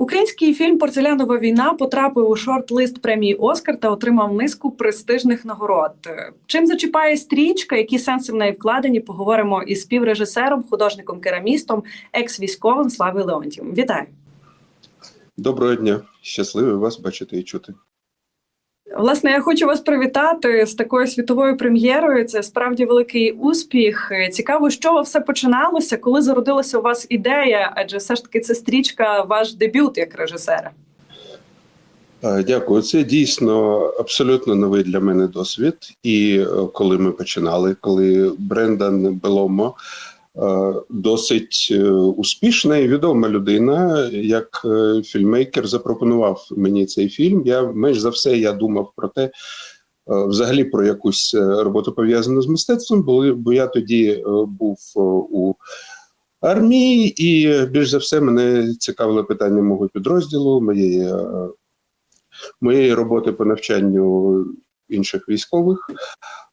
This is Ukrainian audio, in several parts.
Український фільм Порцелянова війна потрапив у шорт-лист премії Оскар та отримав низку престижних нагород. Чим зачіпає стрічка, які сенси в неї вкладені? Поговоримо із співрежисером, художником керамістом, екс-військовим Славою Леонтьєвим. Вітаю! Доброго дня, щасливий вас бачити і чути. Власне, я хочу вас привітати з такою світовою прем'єрою. Це справді великий успіх. Цікаво, з чого все починалося, коли зародилася у вас ідея, адже все ж таки це стрічка, ваш дебют як режисера. Дякую. Це дійсно абсолютно новий для мене досвід. І е, коли ми починали, коли Брендан Беломо досить е, успішна і відома людина, як е, фільмейкер, запропонував мені цей фільм. Я менш за все я думав про те, е, взагалі про якусь е, роботу пов'язану з мистецтвом, бо, я тоді е, був е, у армії, і більш за все мене цікавило питання мого підрозділу, моєї, е, моєї роботи по навчанню інших військових.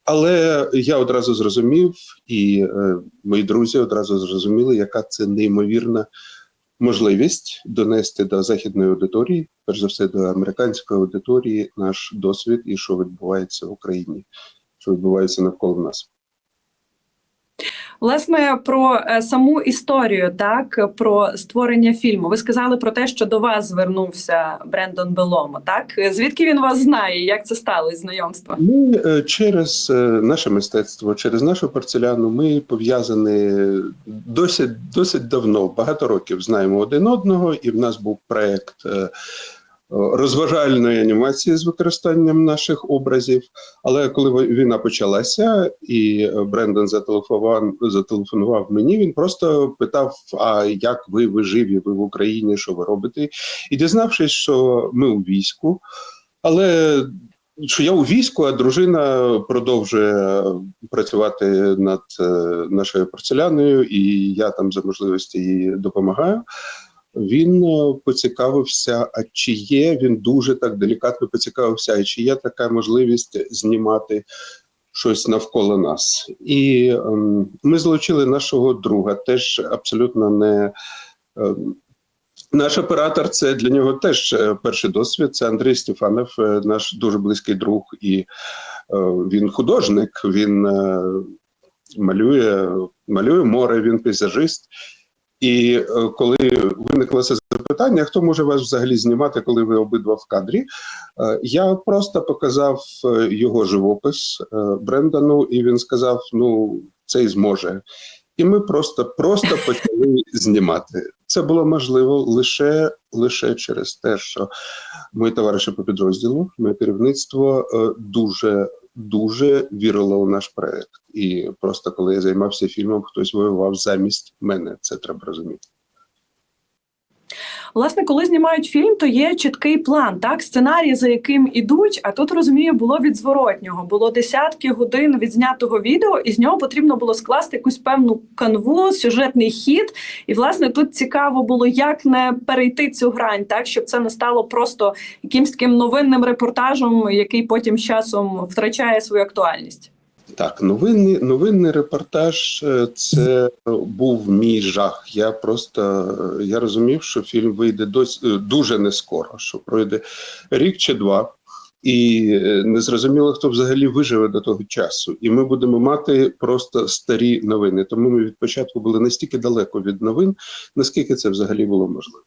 Але я одразу зрозумів, і е, мої друзі одразу зрозуміли, яка це неймовірна можливість донести до західної аудиторії, перш за все до американської аудиторії, наш досвід і що відбувається в Україні, що відбувається навколо нас. Власне, про е, саму історію, так про створення фільму. Ви сказали про те, що до вас звернувся Брендон Беломо. Так звідки він вас знає? Як це сталося знайомство? Ми е, через е, наше мистецтво, через нашу порцеляну, ми пов'язані досить досить давно, багато років знаємо один одного, і в нас був проект. Е, Розважальної анімації з використанням наших образів. Але коли війна почалася, і Брендон зателефонував, зателефонував мені, він просто питав: А як ви, ви живі, ви в Україні, що ви робите? І дізнавшись, що ми у війську, але що я у війську, а дружина продовжує працювати над е, нашою порцеляною, і я там за можливості їй допомагаю. Він е, поцікавився, а чи є він дуже так делікатно поцікавився, а чи є така можливість знімати щось навколо нас. І ем, ми залучили нашого друга, теж абсолютно не. Ем, наш оператор це для нього теж е, перший досвід. Це Андрій Стефанов, е, наш дуже близький друг, і він художник, він малює, малює море, він пейзажист. І е, коли виникло це запитання, хто може вас взагалі знімати, коли ви обидва в кадрі, е, я просто показав е, його живопис Брендану, і він сказав: ну, цей зможе. І ми просто просто почали знімати. Це було можливо лише лише через те, що мої товариші по підрозділу, моє керівництво дуже дуже вірило у наш проект. І просто коли я займався фільмом, хтось воював замість мене. Це треба розуміти. Власне, коли знімають фільм, то є чіткий план, так сценарій, за яким ідуть. А тут розумію, було від зворотнього. Було десятки годин відзнятого відео, і з нього потрібно було скласти якусь певну канву, сюжетний хід. І власне тут цікаво було, як не перейти цю грань, так щоб це не стало просто якимсь таким новинним репортажем, який потім з часом втрачає свою актуальність. Так, новинний новинний репортаж е, це був мій жах. Я просто е, я розумів, що фільм вийде досі дуже не скоро, що пройде рік чи два, і е, не зрозуміло, хто взагалі виживе до того часу. І ми будемо мати просто старі новини. Тому ми від початку були настільки далеко від новин, наскільки це взагалі було можливо.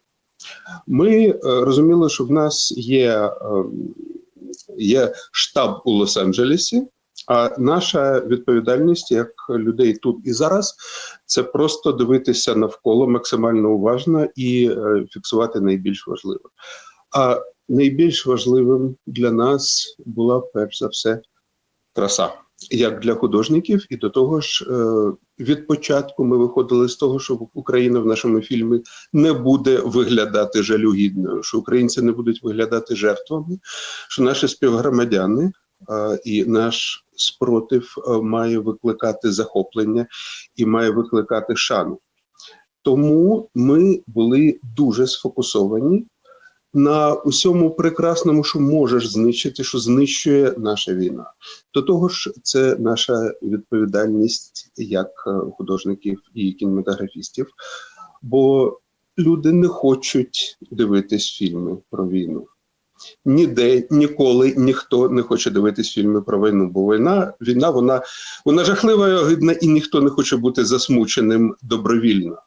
Ми розуміли, що в нас є, ем, є штаб у Лос-Анджелесі. А наша відповідальність як людей тут і зараз це просто дивитися навколо максимально уважно і е, фіксувати найбільш важливе. А найбільш важливим для нас була перш за все краса, як для художників, і до того ж, е, від початку ми виходили з того, що Україна в нашому фільмі не буде виглядати жалюгідною, що українці не будуть виглядати жертвами, що наші співгромадяни і наш спротив має викликати захоплення і має викликати шану. Тому ми були дуже сфокусовані на усьому прекрасному, що можеш знищити, що знищує наша війна. До того ж, це наша відповідальність як художників і кінематографістів. Бо люди не хочуть дивитись фільми про війну. Ніде ніколи ніхто не хоче дивитись фільми про війну, бо війна, війна вона, вона жахлива і огидна, і ніхто не хоче бути засмученим добровільно.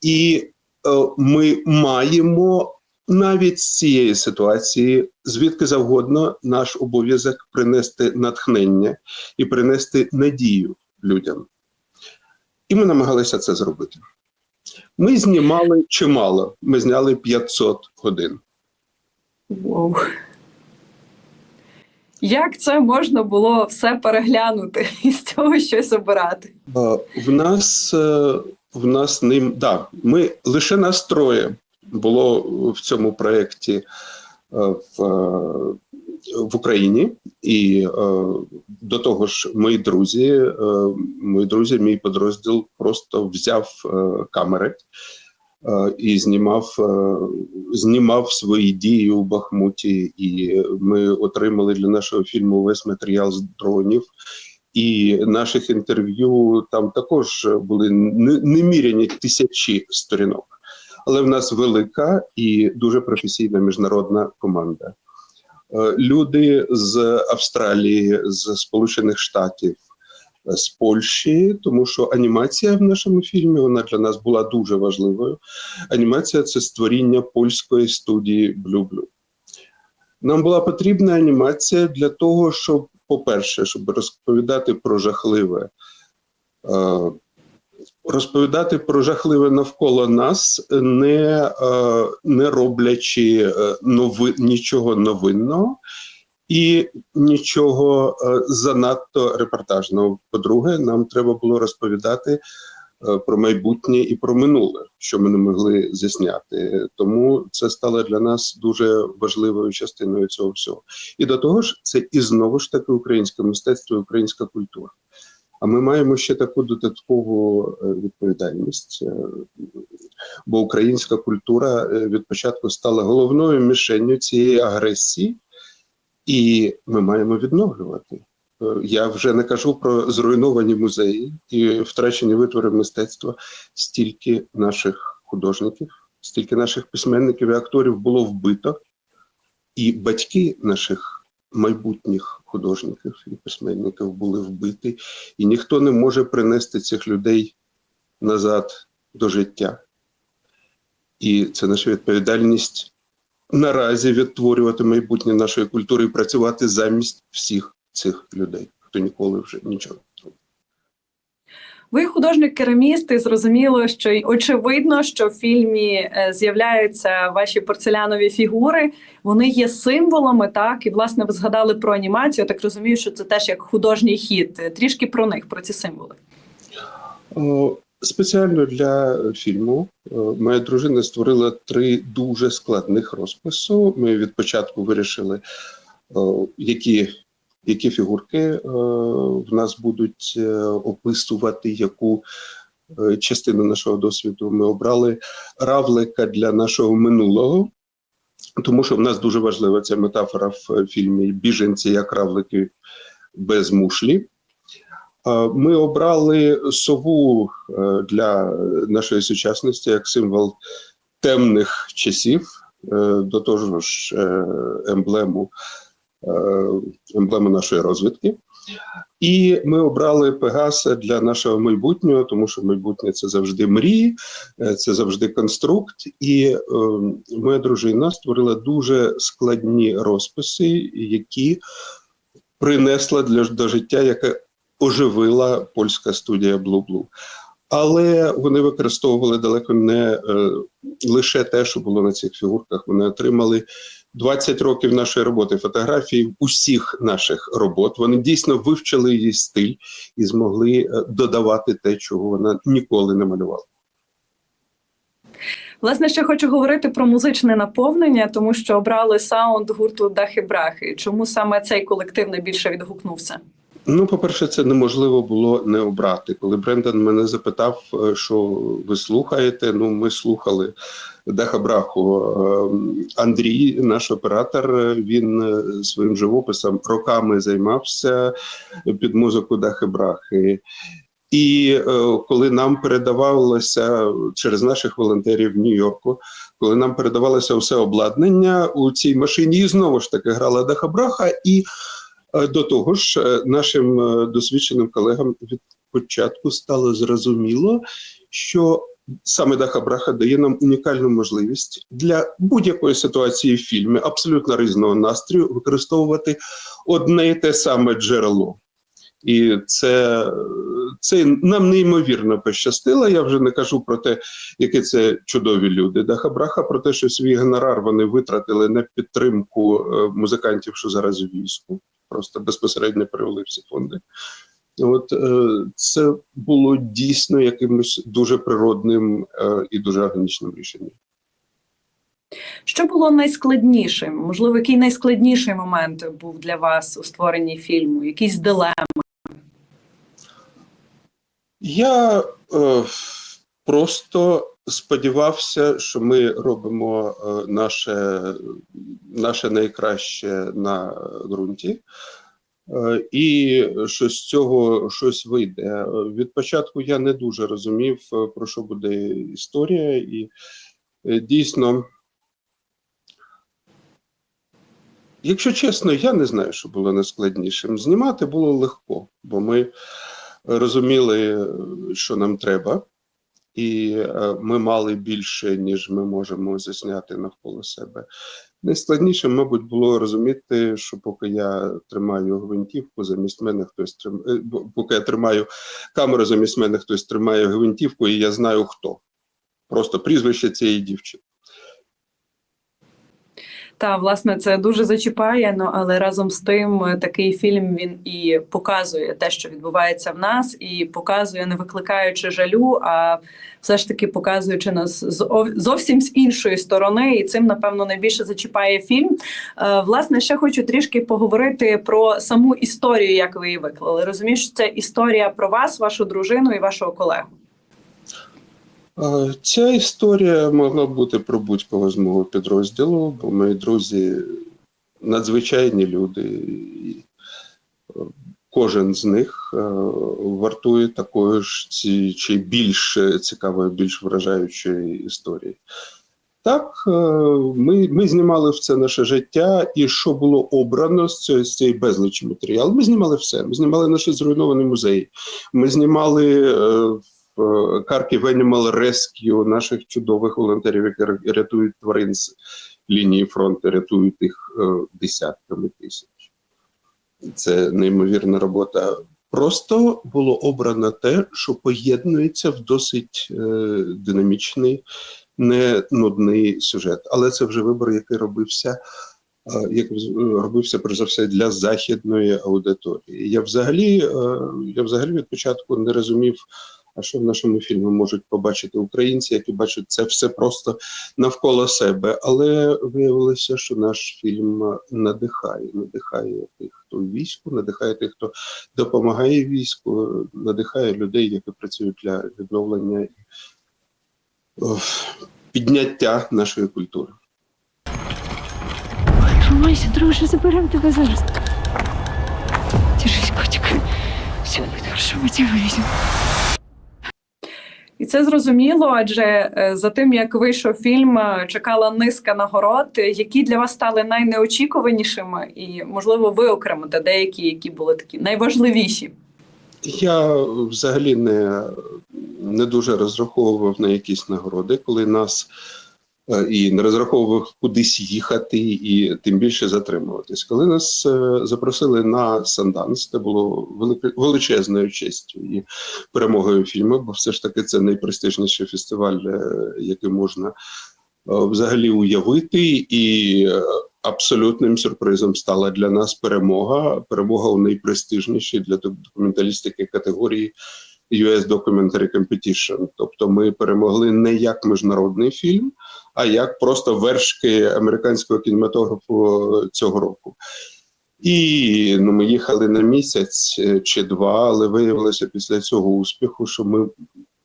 І е, ми маємо навіть з цієї ситуації, звідки завгодно, наш обов'язок принести натхнення і принести надію людям. І ми намагалися це зробити. Ми знімали чимало. Ми зняли 500 годин. Вау. Як це можна було все переглянути і з цього щось обирати? В нас е, в нас ним да, ми лише нас троє було в цьому проєкті е, в, е, в Україні, і до того ж, мої друзі, мої друзі, мій підрозділ просто взяв камери і знімав, е, знімав свої дії у Бахмуті. І ми отримали для нашого фільму весь матеріал з дронів. І наших інтерв'ю там також були не- неміряні тисячі сторінок. Але в нас велика і дуже професійна міжнародна команда. Е, Люди з Австралії, з Сполучених Штатів, е, з Польщі, тому що анімація в нашому фільмі вона для нас була дуже важливою. Анімація це створіння польської студії Blue. Нам була потрібна анімація для того, щоб, по-перше, щоб розповідати про жахливе, е, розповідати про жахливе навколо нас, не, е, не роблячи е, нови, нічого новинного і нічого е, занадто репортажного. По-друге, нам треба було розповідати е, про майбутнє і про минуле, що ми не могли засняти. Тому це стало для нас дуже важливою частиною цього всього. І до того ж, це і знову ж таки українське мистецтво, і українська культура. А ми маємо ще таку додаткову е, відповідальність, бо українська культура від початку стала головною мішенню цієї агресії, і ми маємо відновлювати. Е, Я вже не кажу про зруйновані музеї і втрачені витвори мистецтва. Стільки наших художників, стільки наших письменників і акторів було вбито, і батьки наших майбутніх художників і письменників були вбиті, і ніхто не може принести цих людей назад до життя. І це наша відповідальність наразі відтворювати майбутнє нашої культури і працювати замість всіх цих людей, хто ніколи вже нічого не зробив. Ви художник-кераміст, і зрозуміло, що й очевидно, що в фільмі е, з'являються ваші порцелянові фігури. Вони є символами, так і власне ви згадали про анімацію. Я так розумію, що це теж як художній хід. Е, Трішки про них, про ці символи. Спеціально для фільму е, моя дружина створила три дуже складних розпису. Ми від початку вирішили, які, які фігурки е, в нас будуть е, описувати яку е, частину нашого досвіду. Ми обрали равлика для нашого минулого, тому що в нас дуже важлива ця метафора в фільмі Біженці як равлики без мушлі. Е, Ми обрали сову е, для нашої сучасності як символ темних часів, е, до того ж емблему, емблему нашої розвідки. І ми обрали Пегаса для нашого майбутнього, тому що майбутнє це завжди мрії, це завжди конструкт. І е, моя дружина створила дуже складні розписи, які принесла для до життя, яке оживила польська студія Blue. Але вони використовували далеко не е, лише те, що було на цих фігурках. Вони отримали 20 років нашої роботи, фотографії усіх наших робот. Вони дійсно вивчили її стиль і змогли е, додавати те, чого вона ніколи не малювала. Власне, ще хочу говорити про музичне наповнення, тому що обрали саунд гурту Дахи Брахи. Чому саме цей колектив найбільше відгукнувся? Ну, по-перше, це неможливо було не обрати. Коли Брендан мене запитав, е, що ви слухаєте, ну ми слухали Даха Браху. Е, Андрій, наш оператор, е, він своїм живописом роками займався під музику Дахи Брахи. І коли нам передавалося через наших волонтерів в Нью-Йорку, коли нам передавалося все обладнання у цій машині, і знову ж таки грала Даха Браха, і до того ж, е, нашим е, досвідченим колегам від початку стало зрозуміло, що саме Даха Браха дає нам унікальну можливість для будь-якої ситуації в фільмі, абсолютно різного настрою, використовувати одне і те саме джерело. І це, це нам неймовірно пощастило. Я вже не кажу про те, які це чудові люди. Даха Браха, про те, що свій гонорар вони витратили на підтримку е, музикантів, що зараз у війську, просто безпосередньо перевели всі фонди. От е, це було дійсно якимось дуже природним е, і дуже органічним рішенням. Що було найскладнішим? Можливо, який найскладніший момент був для вас у створенні фільму? Якісь дилеми? Я е, просто сподівався, що ми робимо е, наше, наше найкраще на ґрунті, е, і що з цього щось вийде. Е, Від початку я не дуже розумів, про що буде історія, і дійсно. Якщо чесно, я не знаю, що було найскладнішим. Знімати було легко, бо ми розуміли, що нам треба, і е, ми мали більше, ніж ми можемо засняти навколо себе. Найскладніше, мабуть, було розуміти, що поки я тримаю гвинтівку, замість мене хтось тримає, поки я тримаю камеру, замість мене хтось тримає гвинтівку, і я знаю хто. Просто прізвище цієї дівчини. Та власне це дуже зачіпає. Ну але разом з тим е, такий фільм він і показує те, що відбувається в нас, і показує, не викликаючи жалю, а все ж таки показуючи нас зовсім з іншої сторони, і цим напевно найбільше зачіпає фільм. Е, Власне, ще хочу трішки поговорити про саму історію, як ви її виклали. Розумію, що це історія про вас, вашу дружину і вашого колегу. Ця історія могла бути про будь-кого з мого підрозділу, бо мої друзі надзвичайні люди, і е, кожен з них е, вартує такої ж ці- чи більш цікавої, більш вражаючої історії. Так, е, ми, ми знімали в це наше життя, і що було обрано з цієї, з цієї безлічі матеріалу? Ми знімали все. Ми знімали наші зруйновані музеї. Ми знімали е, в е, Animal Rescue наших чудових волонтерів, які рятують тварин з лінії фронту, рятують їх е, десятками тисяч. Це неймовірна робота. Просто було обрано те, що поєднується в досить е, динамічний, не нудний сюжет. Але це вже вибір, який робився, е, з- робився перш за все для західної аудиторії. Я взагалі, е, я взагалі від початку не розумів, а що в нашому фільмі можуть побачити українці, які бачать це все просто навколо себе. Але виявилося, що наш фільм надихає, надихає тих, хто війську, надихає тих, хто допомагає війську, надихає людей, які працюють для відновлення і підняття нашої культури. Тримайся, друже, заберемо тебе зараз. Держись, котик. Все хорошо, ми тебе вивеземо. І це зрозуміло, адже е, за тим, як вийшов фільм, е, чекала низка нагород, які для вас стали найнеочікуванішими, і можливо ви окремите деякі, які були такі найважливіші. Я взагалі не, не дуже розраховував на якісь нагороди, коли нас і не розраховував кудись їхати, і тим більше затримуватись. Коли нас е, запросили на Санданс, це було величезною честю і перемогою фільму, бо все ж таки це найпрестижніший фестиваль, е, який можна е, взагалі уявити, і е, абсолютним сюрпризом стала для нас перемога. Перемога у найпрестижнішій для документалістики категорії US Documentary Competition. Тобто ми перемогли не як міжнародний фільм, а як просто вершки американського кінематографу цього року. І ну, ми їхали на місяць е, чи два, але виявилося після цього успіху, що ми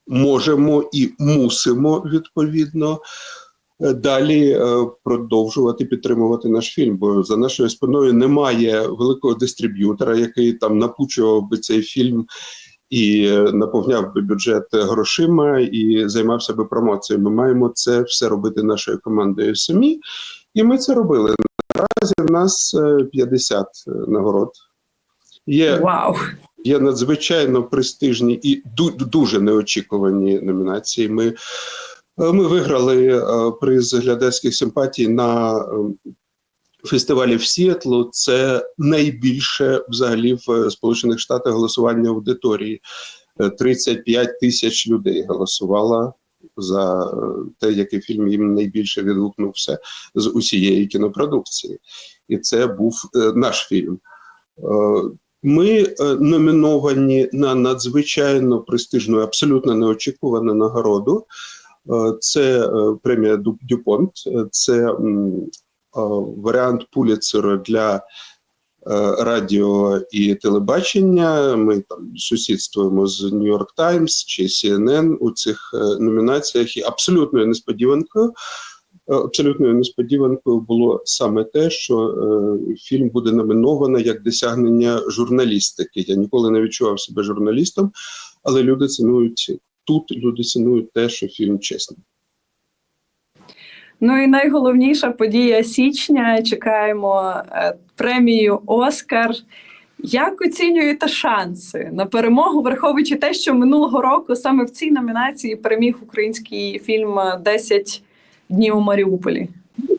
можемо і мусимо відповідно е, далі е, продовжувати підтримувати наш фільм. Бо за нашою спиною немає великого дистриб'ютора, який там напучував би цей фільм і е, наповняв би бюджет грошима і займався би промоцією. Ми маємо це все робити нашою командою самі, і ми це робили. Наразі в нас е, 50 нагород. Є Вау! Є надзвичайно престижні і дуже неочікувані номінації. Ми, е, ми виграли е, приз глядацьких симпатій на е, фестивалі в Сіетлу. Це найбільше взагалі в е, Сполучених Штатах голосування аудиторії. Е, 35 тисяч людей голосувало за е, те, який фільм їм найбільше відгукнувся з усієї кінопродукції. І це був е, наш фільм. Е, ми е, номіновані на надзвичайно престижну, абсолютно неочікувану нагороду. Е, Це е, премія Дюпонт, е, це е, варіант Пуліцера для е, радіо і телебачення. Ми там сусідствуємо з Нью-Йорк Таймс чи CNN у цих е, номінаціях. І абсолютною несподіванкою Е, Абсолютною несподіванкою було саме те, що е, фільм буде номінований як досягнення журналістики. Я ніколи не відчував себе журналістом, але люди цінують тут. Люди цінують те, що фільм чесний. Ну і найголовніша подія січня. Чекаємо е, премію Оскар. Як оцінюєте шанси на перемогу, враховуючи те, що минулого року саме в цій номінації переміг український фільм «10 днів у Маріуполі?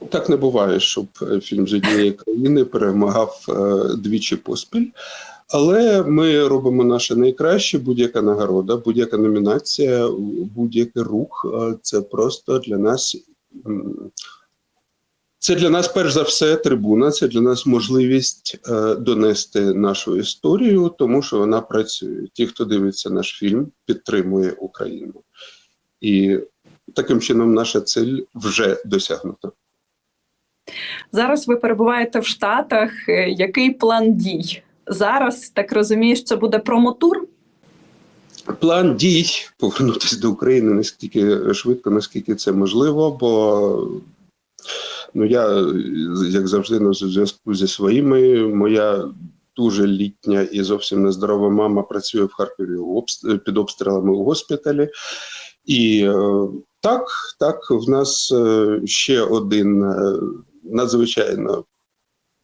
Так не буває, щоб фільм з однієї країни перемагав е, двічі поспіль. Але ми робимо наше найкраще. Будь-яка нагорода, будь-яка номінація, будь-який рух е, це просто для нас. Це для нас, перш за все, трибуна. Це для нас можливість е, донести нашу історію, тому що вона працює. Ті, хто дивиться наш фільм, підтримує Україну. І таким чином наша цель вже досягнута. Зараз ви перебуваєте в Штатах. Е, Який план дій? Зараз так розумієш, це буде промотур. План дій повернутися до України наскільки швидко, наскільки це можливо, бо ну я як завжди на зв'язку зі своїми. Моя дуже літня і зовсім нездорова мама працює в Харкові під обстрілами у госпіталі. І е, так, так, в нас е, ще один е, надзвичайно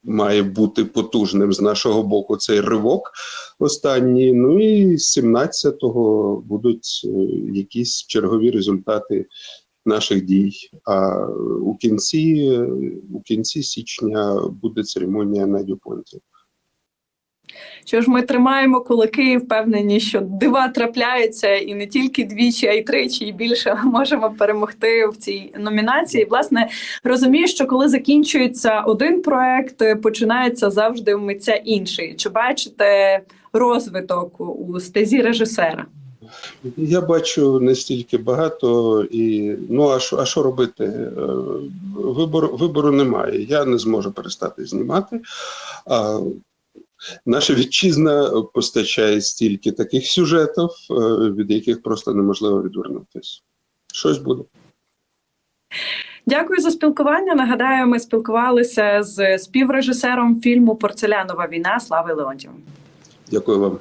має бути потужним з нашого боку цей ривок останній. Ну і з 17-го будуть е, якісь чергові результати наших дій. А у кінці, е, у кінці січня буде церемонія на Дюпонті. Що ж ми тримаємо кулаки впевнені, що дива трапляються і не тільки двічі, а й тричі, і більше можемо перемогти в цій номінації. Власне, розумію, що коли закінчується один проект, починається завжди в митця інший. Чи бачите розвиток у стезі режисера? Я бачу настільки багато, і ну а що, а що робити? Е, Вибору, вибору немає. Я не зможу перестати знімати. А наша вітчизна постачає стільки таких сюжетів, е, від яких просто неможливо відвернутися. Щось буде. Дякую за спілкування. Нагадаю, ми спілкувалися з співрежисером фільму Порцелянова війна Слави Леонтьєвим. Дякую вам.